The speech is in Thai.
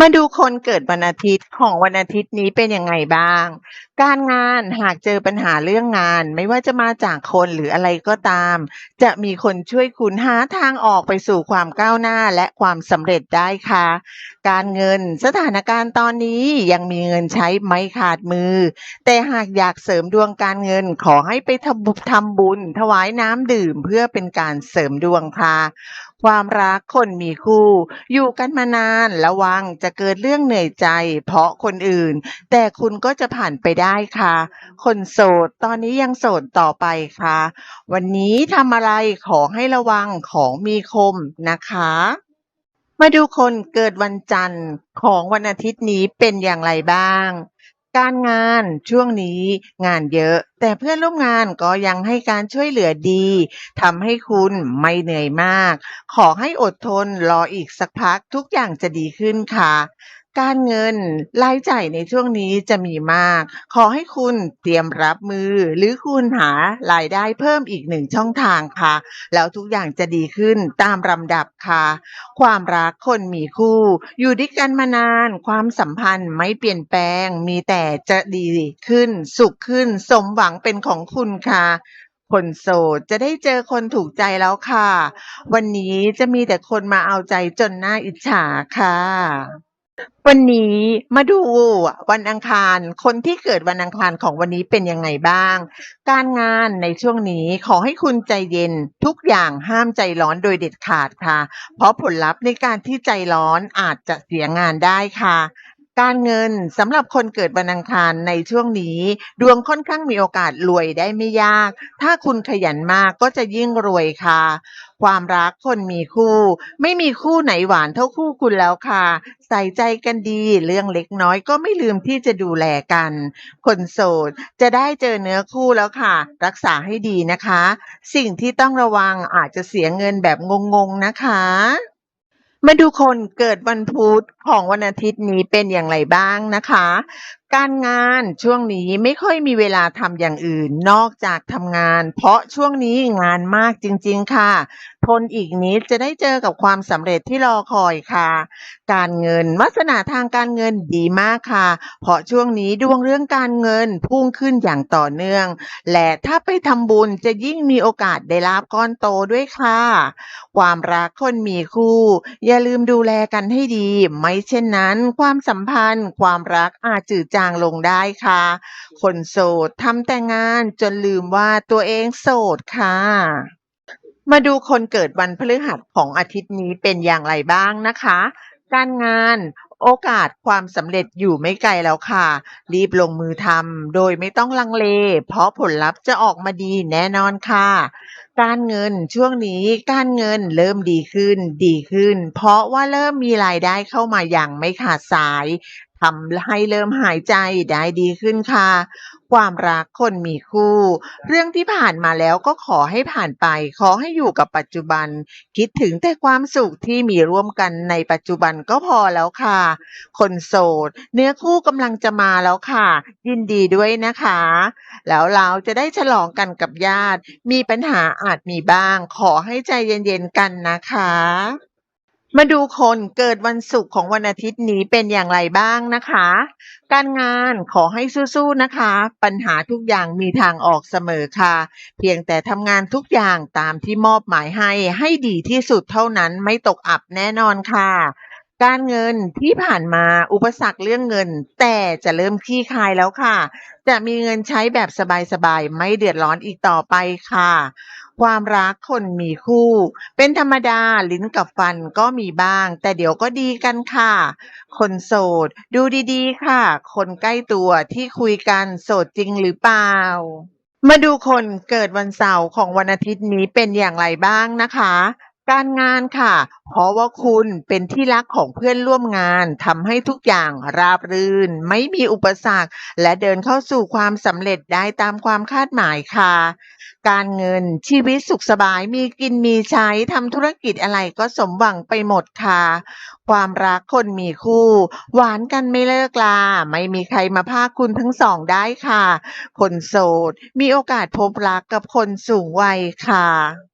มาดูคนเกิดวันอาทิตย์ของวันอาทิตย์นี้เป็นยังไงบ้าง การงานหากเจอปัญหาเรื่องงาน ไม่ว่าจะมาจากคนหรืออะไรก็ตาม จะมีคนช่วยคุณหาทางออกไปสู่ความก้าวหน้าและความสำเร็จได้ค่ะ การเงินสถานการณ์ตอนนี้ยังมีเงินใช้ไม่ขาดมือ แต่หากอยากเสริมดวงการเงินขอให้ไปทำบุทำบุญ ถวายน้ำดื่มเพื่อเป็นการเสริมดวงค่ะความรักคนมีคู่ อยู่กันมานานระวังจะเกิดเรื่องเหนื่อยใจ เพราะคนอื่น แต่คุณก็จะผ่านไปได้ค่ะ คนโสดตอนนี้ยังโสดต่อไปค่ะ วันนี้ทำอะไรขอให้ระวังของมีคมนะคะ มาดูคนเกิดวันจันทร์ของวันอาทิตย์นี้เป็นอย่างไรบ้าง การงานช่วงนี้งานเยอะ แต่เพื่อนร่วมงานก็ยังให้การช่วยเหลือดีทำให้คุณไม่เหนื่อยมาก ขอให้อดทนรออีกสักพักทุกอย่างจะดีขึ้นค่ะ การเงินรายจ่ายในช่วงนี้จะมีมาก ขอให้คุณเตรียมรับมือ หรือคุณหารายได้เพิ่มอีกหนึ่งช่องทางค่ะ แล้วทุกอย่างจะดีขึ้นตามลำดับค่ะ ความรักคนมีคู่ อยู่ด้วยกันมานาน ความสัมพันธ์ไม่เปลี่ยนแปลง มีแต่จะดีขึ้น สุขขึ้น สมหวังเป็นของคุณค่ะคนโสดจะได้เจอคนถูกใจแล้วค่ะ วันนี้จะมีแต่คนมาเอาใจจนหน่าอิจฉาค่ะ วันนี้มาดูวันอังคาร คนที่เกิดวันอังคารของวันนี้เป็นยังไงบ้าง การงานในช่วงนี้ขอให้คุณใจเย็นทุกอย่างห้ามใจร้อนโดยเด็ดขาดค่ะ เพราะผลลัพธ์ในการที่ใจร้อนอาจจะเสียงานได้ค่ะ การเงินสำหรับคนเกิดวันอังคารในช่วงนี้ ดวงค่อนข้างมีโอกาสรวยได้ไม่ยาก ถ้าคุณขยันมากก็จะยิ่งรวยค่ะ ความรักคนมีคู่ ไม่มีคู่ไหนหวานเท่าคู่คุณแล้วค่ะ ใส่ใจกันดีเรื่องเล็กน้อยก็ไม่ลืมที่จะดูแลกัน คนโสดจะได้เจอเนื้อคู่แล้วค่ะ รักษาให้ดีนะคะ สิ่งที่ต้องระวังอาจจะเสียเงินแบบงงๆนะคะ มาดูคนเกิดวันพุธของวันอาทิตย์นี้เป็นอย่างไรบ้างนะคะ การงานช่วงนี้ไม่ค่อยมีเวลาทำอย่างอื่นนอกจากทำงาน เพราะช่วงนี้งานมากจริงๆค่ะ ทนอีกนิดจะได้เจอกับความสำเร็จที่รอคอยค่ะ การเงินวาสนาทางการเงินดีมากค่ะ เพราะช่วงนี้ดวงเรื่องการเงินพุ่งขึ้นอย่างต่อเนื่อง และถ้าไปทำบุญจะยิ่งมีโอกาสได้ลาบก้อนโตด้วยค่ะ ความรักคนมีคู่ อย่าลืมดูแลกันให้ดี ไม่เช่นนั้น ความสัมพันธ์ ความรักอาจจืดจางลงได้ค่ะ คนโสดทำแต่งานจนลืมว่าตัวเองโสดค่ะมาดูคนเกิดวันพฤหัสของอาทิตย์นี้เป็นอย่างไรบ้างนะคะ การงาน โอกาสความสำเร็จอยู่ไม่ไกลแล้วค่ะ รีบลงมือทำโดยไม่ต้องลังเล เพราะผลลัพธ์จะออกมาดีแน่นอนค่ะ การเงินช่วงนี้การเงินเริ่มดีขึ้น ดีขึ้น เพราะว่าเริ่มมีรายได้เข้ามาอย่างไม่ขาดสายทำให้เริ่มหายใจได้ดีขึ้นค่ะ ความรักคนมีคู่ เรื่องที่ผ่านมาแล้วก็ขอให้ผ่านไป ขอให้อยู่กับปัจจุบัน คิดถึงแต่ความสุขที่มีร่วมกันในปัจจุบันก็พอแล้วค่ะ คนโสด เนื้อคู่กำลังจะมาแล้วค่ะ ยินดีด้วยนะคะ แล้วเราจะได้ฉลองกันกับญาติ มีปัญหาอาจมีบ้าง ขอให้ใจเย็นๆกันนะคะ มาดูคนเกิดวันศุกร์ของวันอาทิตย์นี้เป็นอย่างไรบ้างนะคะ การงานขอให้สู้ๆนะคะ ปัญหาทุกอย่างมีทางออกเสมอค่ะ เพียงแต่ทำงานทุกอย่างตามที่มอบหมายให้ให้ดีที่สุดเท่านั้นไม่ตกอับแน่นอนค่ะ การเงินที่ผ่านมาอุปสรรคเรื่องเงิน แต่จะเริ่มคลี่คลายแล้วค่ะ จะมีเงินใช้แบบสบายๆ ไม่เดือดร้อนอีกต่อไปค่ะ ความรักคนมีคู่ เป็นธรรมดาลิ้นกับฟันก็มีบ้าง แต่เดี๋ยวก็ดีกันค่ะ คนโสด ดูดีๆค่ะ คนใกล้ตัวที่คุยกันโสดจริงหรือเปล่า มาดูคนเกิดวันเสาร์ของวันอาทิตย์นี้เป็นอย่างไรบ้างนะคะ การงานค่ะเพราะว่าคุณเป็นที่รักของเพื่อนร่วมงานทำให้ทุกอย่างราบรื่น ไม่มีอุปสรรค และเดินเข้าสู่ความสำเร็จได้ตามความคาดหมายค่ะ การเงินชีวิตสุขสบายมีกินมีใช้ทำธุรกิจอะไรก็สมหวังไปหมดค่ะ ความรักคนมีคู่ หวานกันไม่เลิกลา ไม่มีใครมาพาคุณทั้งสองได้ค่ะ คนโสด มีโอกาสพบรักกับคนสูงวัยค่ะ